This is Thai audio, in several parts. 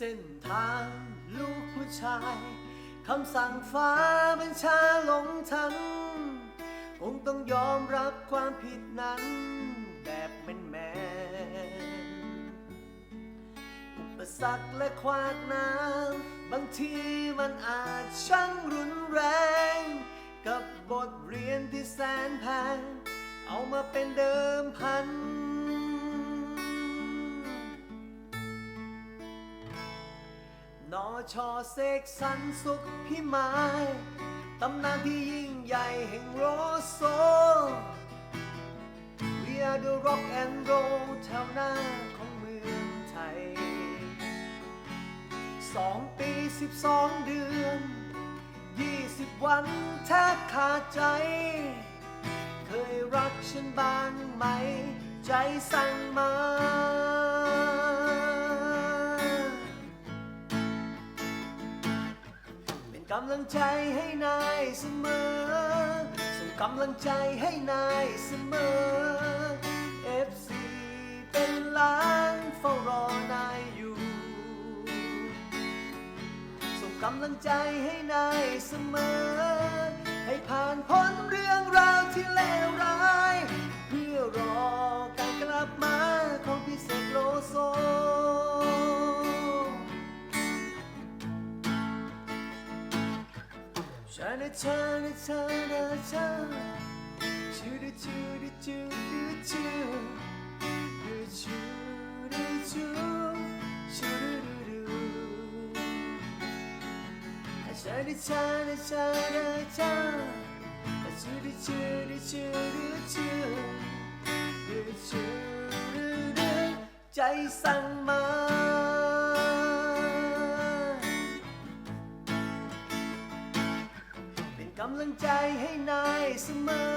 เส้นทางลูกผู้ชาย คำสั่งฟ้าบัญชาหลงทันคงต้องยอมรับความผิดนั้น แบบแมนแมนอุปสรรคและควากน้ำบางทีมันอาจช่างรุนแรง กับบทเรียนที่แสนแพงเอามาเป็นเดิมพัน นอชอเสกสรรสุขพิมายตำนานที่ยิ่งใหญ่แห่งโรโซ We are the rock and roll แถวหน้าของเมืองไทยสองปีสิบสองเดือนยี่สิบวันแทบขาดใจ เคยรักฉันบ้างไหม ใจสั่งมาำลังใจให้นายเสมอ ส่งกำลังใจให้นายเสมอ FC เป็นล้านเฝ้ารอนายอยู่ ส่งกำลังใจให้นายเสมอ ให้ผ่านพ้นเรื่องราวที่เลวร้าย ชาดาชาดาชาดาชาชูดูชูดูชูดูชูดูชูดูชูชูดูดูดูชาดาชาดาชาดาชาชูดูชูดูชูดูชูดูชูดูดใจสั่งมา ใจให้นายเสมอ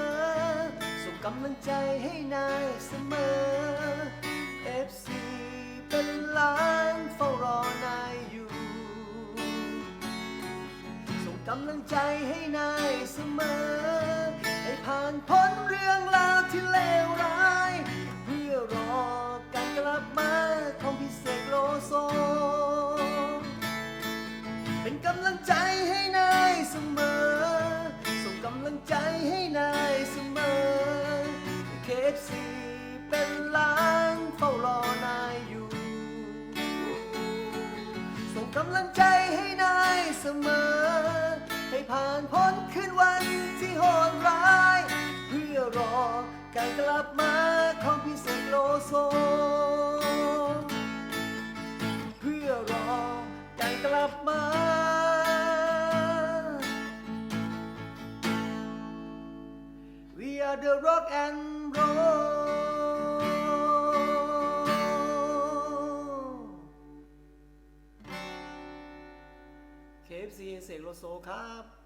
ส่งกำลังใจให้นายเสมอ FC เป็นล้านเฝ้ารอนายอยู่ ส่งกำลังใจให้นายเสมอ ให้ผ่านพ้นเรื่องราวที่เลวร้าย เพื่อรอการกลับมาของพิเศษโลโซ เป็นกำลังใจให้นายเสมอ ใจให้นายเสมอเคฟซีเป็นล้านเฝ้ารอนายอยู่ ส่งกำลังใจให้นายเสมอ ให้ผ่านพ้นคืนวันที่โหดร้าย เพื่อรอการกลับมาของพิเศษโลโซ เพื่อรอการกลับมา We are the rock and roll KFC เสกโลโซครับ